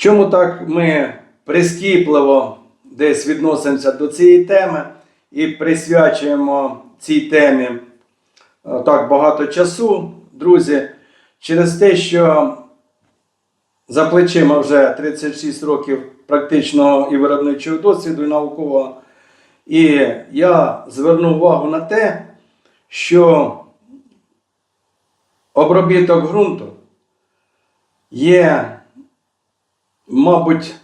Чому так ми прискіпливо десь відносимося до цієї теми і присвячуємо цій темі е, так багато часу, друзі, через те, що за плечима вже 36 років практичного і виробничого досвіду і наукового. І я звернув увагу на те, що обробіток ґрунту є, мабуть,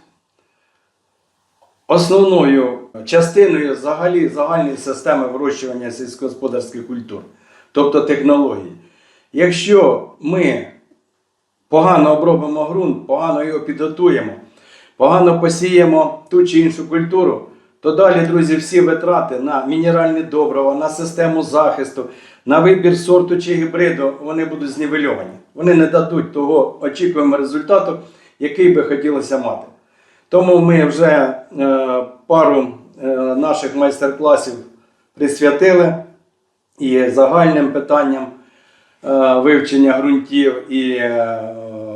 основною частиною взагалі загальної системи вирощування сільськогосподарських культур, тобто технологій. Якщо ми погано обробимо ґрунт, погано його підготуємо, погано посіємо ту чи іншу культуру, то далі, друзі, всі витрати на мінеральне добриво, на систему захисту, на вибір сорту чи гібриду, вони будуть знівельовані. Вони не дадуть того очікуємого результату, який би хотілося мати. Тому ми вже е, пару е, наших майстер-класів присвятили і загальним питанням е, вивчення ґрунтів і е,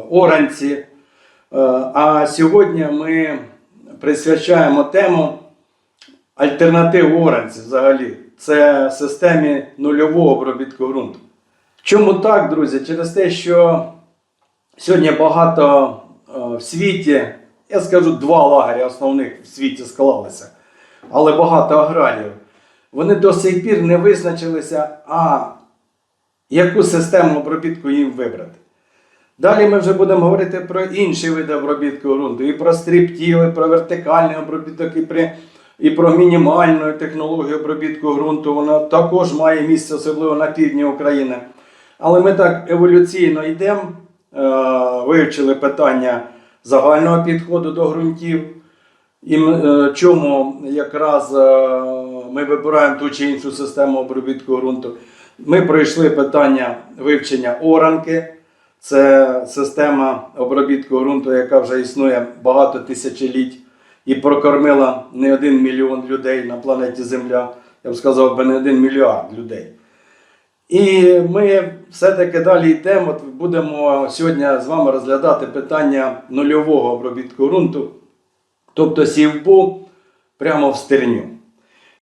оранці. Е, А сьогодні ми присвячаємо тему альтернатив оранці взагалі. Це системі нульового обробітку ґрунту. Чому так, друзі? Через те, що сьогодні багато в світі, я скажу, два лагеря основних в світі склалися, але багато аграріїв. Вони до сих пір не визначилися, а яку систему обробітку їм вибрати. Далі ми вже будемо говорити про інші види обробітку ґрунту, і про стріптіл, і про вертикальний обробіток, і, при, і про мінімальну технологію обробітку ґрунту. Вона також має місце, особливо на півдні України. Але ми так еволюційно йдемо, е, вивчили питання загального підходу до ґрунтів, і е, чому якраз е, ми вибираємо ту чи іншу систему обробітку ґрунту. Ми пройшли питання вивчення оранки. Це система обробітку ґрунту, яка вже існує багато тисячоліть і прокормила не один мільйон людей на планеті Земля, я б сказав би не один мільярд людей. І ми все-таки далі йдемо. От Будемо сьогодні з вами розглядати питання нульового обробітку ґрунту, тобто сівбу прямо в стерню.